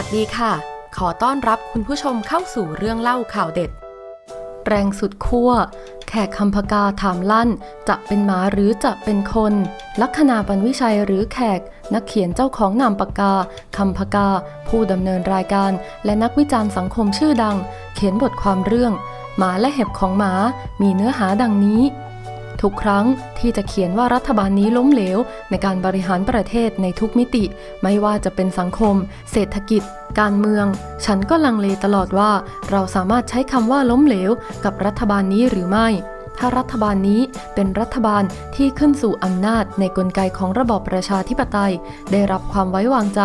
วัสดีค่ะ ขอต้อนรับคุณผู้ชมเข้าสู่เรื่องเล่าข่าวเด็ด แรงสุดขั้ว แขกคำพกาถามลั่น จะเป็นหมาหรือจะเป็นคน ลัคนาปันวิชัยหรือแขก นักเขียนเจ้าของนามปากกาคำพกา ผู้ดำเนินรายการ และนักวิจารณ์สังคมชื่อดัง เขียนบทความเรื่อง หมาและเห็บของหมา มีเนื้อหาดังนี้ ทุกครั้งที่จะเขียนว่ารัฐบาลนี้ล้มเหลว ในการบริหารประเทศในทุกมิติ ไม่ว่าจะเป็นสังคม เศรษฐกิจ การเมือง ฉันก็ลังเลตลอดว่า เราสามารถใช้คำว่าล้มเหลว กับรัฐบาลนี้หรือไม่ ถ้ารัฐบาลนี้เป็นรัฐบาลที่ขึ้นสู่อำนาจในกลไกของระบอบประชาธิปไตย ได้รับความไว้วางใจ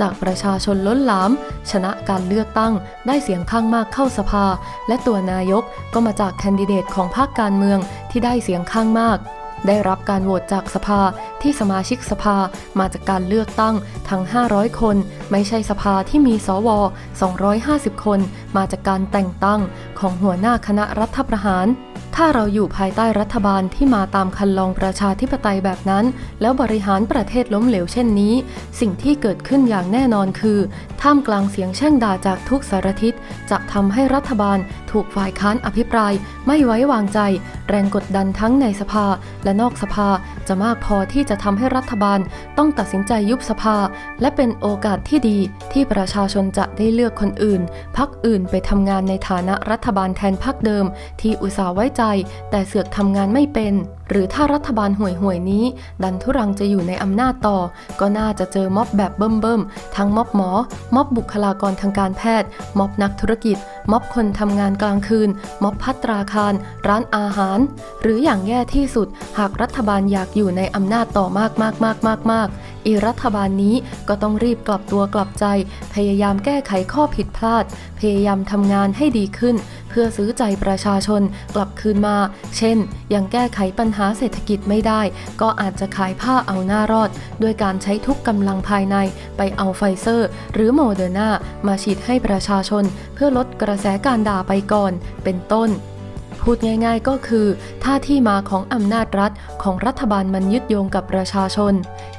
จากประชาชนล้นหลาม ชนะการเลือกตั้ง ได้เสียงข้างมากเข้าสภา และตัวนายกก็มาจากแคนดิเดตของพรรคการเมืองที่ได้เสียงข้างมากได้รับการโหวตจากสภาที่สมาชิกสภามาจากการเลือกตั้งทั้ง 500 คน ไม่ใช่สภาที่มีสว 250 คน มาจากการแต่งตั้งของหัวหน้าคณะรัฐประหาร ถ้าเราอยู่ภายใต้รัฐบาลที่มาตามคันลองประชาธิปไตยแบบนั้น แล้วบริหารประเทศล้มเหลวเช่นนี้ สิ่งที่เกิดขึ้นอย่างแน่นอนคือ ท่ามกลางเสียงแช่งด่าจากทุกสารทิศจะทำให้รัฐบาลถูกฝ่ายค้านอภิปราย ไม่ไว้วางใจ แรงกดดันทั้งในสภาและนอกสภาจะมากพอที่จะทำให้รัฐบาลต้องตัดสินใจยุบสภา และเป็นโอกาสที่ดีที่ประชาชนจะได้เลือกคนอื่นพักอื่นไปทำงานในฐานะรัฐบาลแทนพักเดิม ที่อุตส่าห์ไว้ใจ แต่เสือกทำงานไม่เป็น หรือถ้ารัฐบาลห่วยห่วยๆนี้ ดันทุรังจะอยู่ในอำนาจต่อ ก็น่าจะเจอม็อบแบบเบิ่มเบิ่มๆทั้งม็อบหมอ ม็อบบุคลากรทางการแพทย์ ม็อบนักธุรกิจ ม็อบคนทำงานกลางคืน ม็อบพัตราคาร ร้านอาหารหรืออย่างแย่ที่สุด หากรัฐบาลอยากอยู่ในอำนาจต่อมากมากมากมากมากอีรัฐบาลนี้ก็ต้องรีบกลับตัวกลับใจ พยายามแก้ไขข้อผิดพลาด พยายามทำงานให้ดีขึ้น เพื่อซื้อใจประชาชนกลับคืนมา เช่น ยังแก้ไขปัญหาเศรษฐกิจไม่ได้ ก็อาจจะขายผ้าเอาหน้ารอด ด้วยการใช้ทุกกำลังภายในไปเอาไฟเซอร์ หรือโมเดอร์นามาฉีดให้ประชาชน เพื่อลดกระแสการด่าไปก่อน เป็นต้น พูดง่ายๆก็คือถ้าที่มาของอำนาจรัฐของรัฐบาลมันยึดโยงกับประชาชน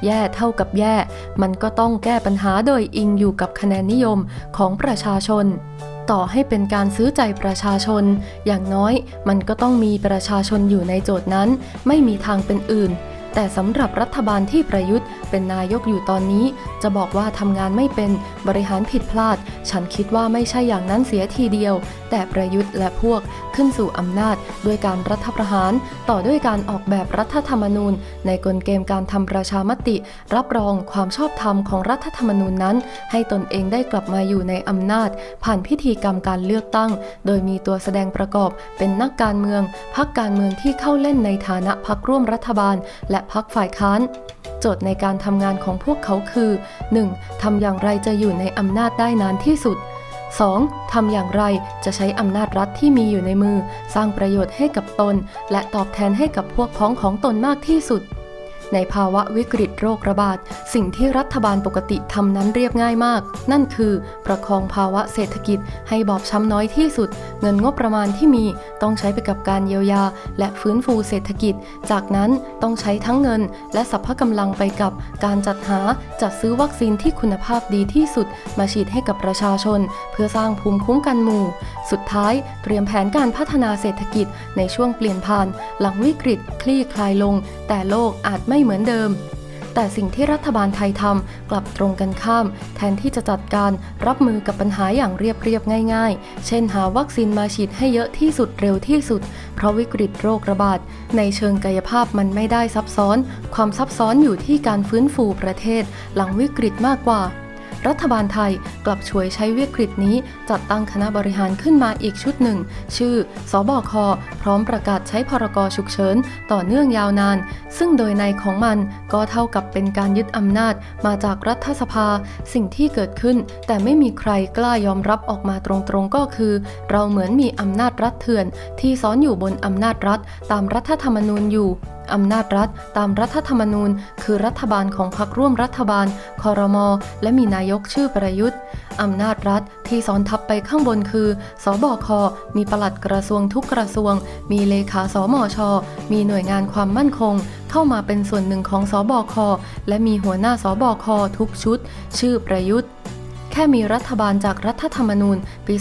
แย่เท่ากับแย่ มันก็ต้องแก้ปัญหาโดยอิงอยู่กับคะแนนนิยมของประชาชน ต่อให้เป็นการซื้อใจประชาชน อย่างน้อยมันก็ต้องมีประชาชนอยู่ในโจทย์นั้น ไม่มีทางเป็นอื่น แต่สำหรับรัฐบาลที่ประยุทธ์ เป็นนายกอยู่ตอนนี้ จะบอกว่าทำงานไม่เป็นบริหารผิดพลาด ฉันคิดว่าไม่ใช่อย่างนั้นเสียทีเดียว แต่ประยุทธ์และพวกขึ้นสู่อำนาจ ด้วยการรัฐประหาร ต่อด้วยการออกแบบรัฐธรรมนูญ ในกลเกมการทำประชามติ รับรองความชอบธรรมของรัฐธรรมนูญนั้น ให้ตนเองได้กลับมาอยู่ในอำนาจ ผ่านพิธีกรรมการเลือกตั้ง โดยมีตัวแสดงประกอบ เป็นนักการเมือง พักการเมืองที่เข้าเล่นในฐานะพักร่วมรัฐบาล และพักฝ่ายค้าน โจทย์ในการทำงานของพวกเขาคือ 1. ทำอย่างไรจะอยู่ในอำนาจได้นานที่สุด 2. ทำอย่างไรจะใช้อำนาจรัฐที่มีอยู่ในมือ สร้างประโยชน์ให้กับตน และตอบแทนให้กับพวกพ้องของตนมากที่สุด ในภาวะวิกฤตโรคระบาด สิ่งที่รัฐบาลปกติทำนั้นเรียบง่ายมาก นั่นคือประคองภาวะเศรษฐกิจให้บอบช้ำน้อยที่สุด เงินงบประมาณที่มีต้องใช้ไปกับการเยียวยา และฟื้นฟูเศรษฐกิจ จากนั้นต้องใช้ทั้งเงิน และสัพพะกำลังไปกับการจัดหาจัดซื้อวัคซีนที่คุณภาพดีที่สุด มาฉีดให้กับประชาชน เพื่อสร้างภูมิคุ้มกันหมู่ สุดท้ายเตรียมแผนการพัฒนาเศรษฐกิจในช่วงเปลี่ยนผ่าน หลังวิกฤต คลี่คลายลง แต่โลกอาจไม่เหมือนเดิม แต่สิ่งที่รัฐบาลไทยทำกลับตรงกันข้าม แทนที่จะจัดการรับมือกับปัญหาอย่างเรียบเรียบง่าย ๆ เช่นหาวัคซีนมาฉีดให้เยอะที่สุดเร็วที่สุด เพราะวิกฤตโรคระบาด ในเชิงกายภาพมันไม่ได้ซับซ้อน ความซับซ้อนอยู่ที่การฟื้นฟูประเทศ หลังวิกฤตมากกว่า รัฐบาลไทยกลับช่วยใช้วิกฤตนี้ จัดตั้งคณะบริหารขึ้นมาอีกชุดหนึ่ง ชื่อ สบค พร้อมประกาศใช้พรกฉุกเฉินต่อเนื่องยาวนาน ซึ่งโดยในของมันก็เท่ากับเป็นการยึดอำนาจมาจากรัฐสภา สิ่งที่เกิดขึ้น แต่ไม่มีใครกล้ายอมรับออกมาตรงๆก็คือ เราเหมือนมีอำนาจรัฐเถื่อน ที่ซ้อนอยู่บนอำนาจรัฐตามรัฐธรรมนูญอยู่ อำนาจรัฐ ตามรัฐธรรมนูญ คือรัฐบาลของพรรคร่วมรัฐบาล คอรมอและมีนายกชื่อประยุทธ์ อำนาจรัฐที่ซ้อนทับไปข้างบนคือ สบค มีปลัดกระทรวงทุกกระทรวง มีเลขาสมช มีหน่วยงานความมั่นคง เข้ามาเป็นส่วนหนึ่งของสบค และมีหัวหน้าสบคทุกชุด ชื่อประยุทธ์ แค่มีรัฐบาลจากรัฐธรรมนูญปี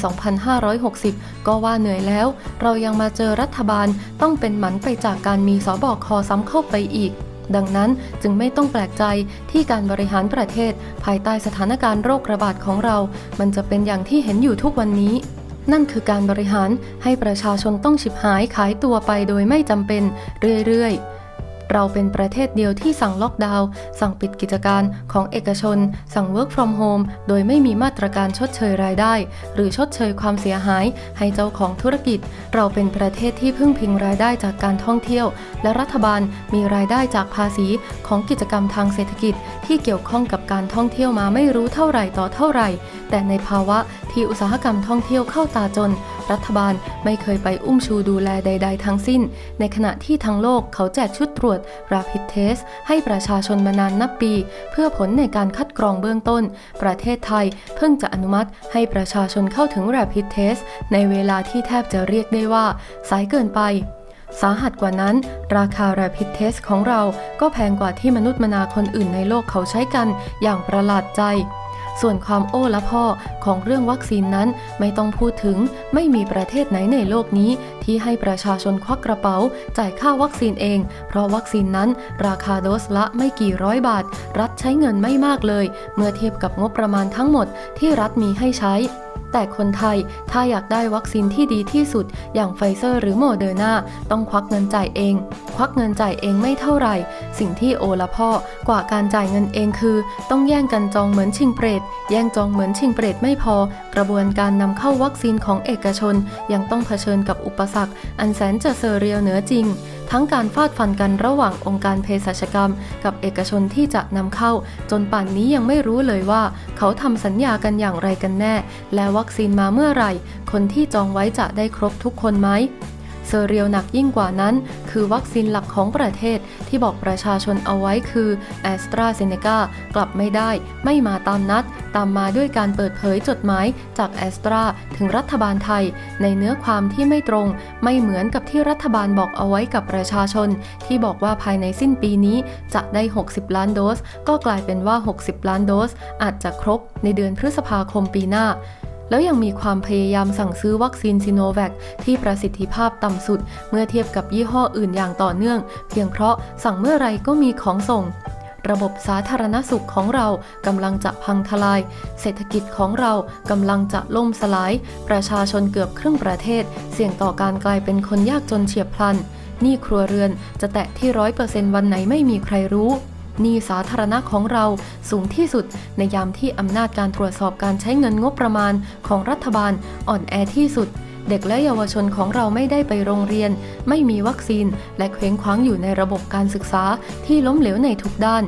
2560 ก็ว่าเหนื่อยแล้ว เรายังมาเจอรัฐบาลต้องเป็นหมันไปจากการมีสบคซ้ำเข้าไปอีก ดังนั้นจึงไม่ต้องแปลกใจที่การบริหารประเทศ ภายใต้สถานการณ์โรคระบาดของเรา มันจะเป็นอย่างที่เห็นอยู่ทุกวันนี้นั่นคือการบริหารให้ประชาชนต้องฉิบหายขายตัวไปโดยไม่จำเป็นเรื่อยๆ เราเป็นประเทศเดียวที่สั่งล็อกดาวน์สั่งปิดกิจการของเอกชน สั่ง work from home โดยไม่มีมาตรการชดเชยรายได้ หรือชดเชยความเสียหายให้เจ้าของธุรกิจ เราเป็นประเทศที่พึ่งพิงรายได้จากการท่องเที่ยว และรัฐบาลมีรายได้จากภาษีของกิจกรรมทางเศรษฐกิจ ที่เกี่ยวข้องกับการท่องเที่ยวมาไม่รู้เท่าไหร่ต่อเท่าไหร่ แต่ในภาวะที่อุตสาหกรรมท่องเที่ยวเข้าตาจน รัฐบาลไม่เคยไปอุ้มชูดูแลใด ๆ ทั้งสิ้น ในขณะที่ทั้งโลกเขาแจกชุดตรวจ Rapid Test ให้ประชาชนมานานนับปี เพื่อผลในการคัดกรองเบื้องต้น ประเทศไทยเพิ่งจะอนุมัติให้ประชาชนเข้าถึง Rapid Test ในเวลาที่แทบจะเรียกได้ว่า สายเกินไปสาหัสกว่านั้น ราคา Rapid Test ของเราก็แพงกว่าที่มนุษย์มนาคนอื่นในโลกเขาใช้กันอย่างประหลาดใจ ส่วนความโอ้ละพ่อของเรื่องวัคซีนนั้นไม่ต้องพูดถึงไม่มีประเทศไหนในโลกนี้ ที่ให้ประชาชนควักกระเป๋า จ่ายค่าวัคซีนเอง เพราะวัคซีนนั้น ราคาโดสละไม่กี่ร้อยบาท รัฐใช้เงินไม่มากเลย เมื่อเทียบกับงบประมาณทั้งหมดที่รัฐมีให้ใช้ แต่คนไทยถ้าอยากได้วัคซีนที่ดีที่สุด อย่างไฟเซอร์หรือโมเดอร์นาต้องควักเงินจ่ายเอง ควักเงินจ่ายเองไม่เท่าไหร่ สิ่งที่โอละพ่อกว่าการจ่ายเงินเองคือ ต้องแย่งกันจองเหมือนชิงเปรต แย่งจองเหมือนชิงเปรตไม่พอ กระบวนการนำเข้าวัคซีนของเอกชน ยังต้องเผชิญกับอุปสรรค อันแสนจะเซอร์เรียลเหนือจริง ทั้งการฟาดฟันกันระหว่างองค์การเภสัชกรรม กับเอกชนที่จะนำเข้า จนป่านนี้ยังไม่รู้เลยว่า เขาทำสัญญากันอย่างไรกันแน่ และวัคซีนมาเมื่อไหร่ คนที่จองไว้จะได้ครบทุกคนไหม เซเรียลหนักยิ่งกว่านั้น คือวัคซีนหลักของประเทศที่บอกประชาชนเอาไว้คือแอสตราเซเนกากลับไม่ได้ ไม่มาตามนัด ตามมาด้วยการเปิดเผยจดหมายจากแอสตราถึงรัฐบาลไทย ในเนื้อความที่ไม่ตรง ไม่เหมือนกับที่รัฐบาลบอกเอาไว้กับประชาชน ที่บอกว่าภายในสิ้นปีนี้จะได้ 60 ล้านโดส ก็กลายเป็นว่า 60 ล้านโดส อาจจะครบในเดือนพฤษภาคมปีหน้า แล้วยังมีความพยายามสั่งซื้อวัคซีนซิโนแวคที่ประสิทธิภาพต่ำสุด เมื่อเทียบกับยี่ห้ออื่นอย่างต่อเนื่อง เพียงเพราะสั่งเมื่อไรก็มีของส่งระบบสาธารณสุขของเรากำลังจะพังทลาย เศรษฐกิจของเรากำลังจะล่มสลาย ประชาชนเกือบครึ่งประเทศ เสี่ยงต่อการกลายเป็นคนยากจนเฉียบพลัน นี้ครัวเรือนจะแตะที่ร้อยเปอร์เซ็นต์วันไหนไม่มีใครรู้ หนี้สาธารณะของเราสูงที่สุด ในยามที่อำนาจการตรวจสอบการใช้เงินงบประมาณของรัฐบาลอ่อนแอที่สุด เด็กและเยาวชนของเราไม่ได้ไปโรงเรียน ไม่มีวัคซีน และเคว้งคว้างอยู่ในระบบการศึกษาที่ล้มเหลวในทุกด้าน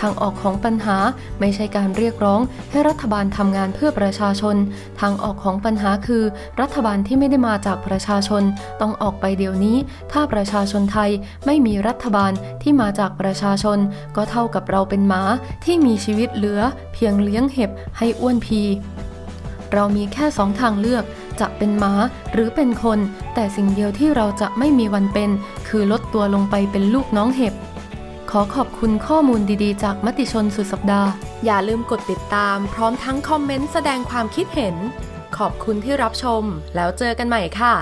ทางออกของปัญหาไม่ใช่การเรียกร้องให้รัฐบาลทำงานเพื่อประชาชน ทางออกของปัญหาคือ รัฐบาลที่ไม่ได้มาจากประชาชน ต้องออกไปเดี๋ยวนี้ ถ้าประชาชนไทยไม่มีรัฐบาลที่มาจากประชาชน ก็เท่ากับเราเป็นหมาที่มีชีวิตเหลือ เพียงเลี้ยงเห็บให้อ้วนพีเรามีแค่สองทางเลือก จะเป็นหมาหรือเป็นคน แต่สิ่งเดียวที่เราจะไม่มีวันเป็น คือลดตัวลงไปเป็นลูกน้องเห็บ ขอขอบคุณข้อมูลดีๆ จากมติชนสุดสัปดาห์ อย่าลืมกดติดตาม พร้อมทั้งคอมเมนต์แสดงความคิดเห็น ขอบคุณที่รับชม แล้วเจอกันใหม่ค่ะ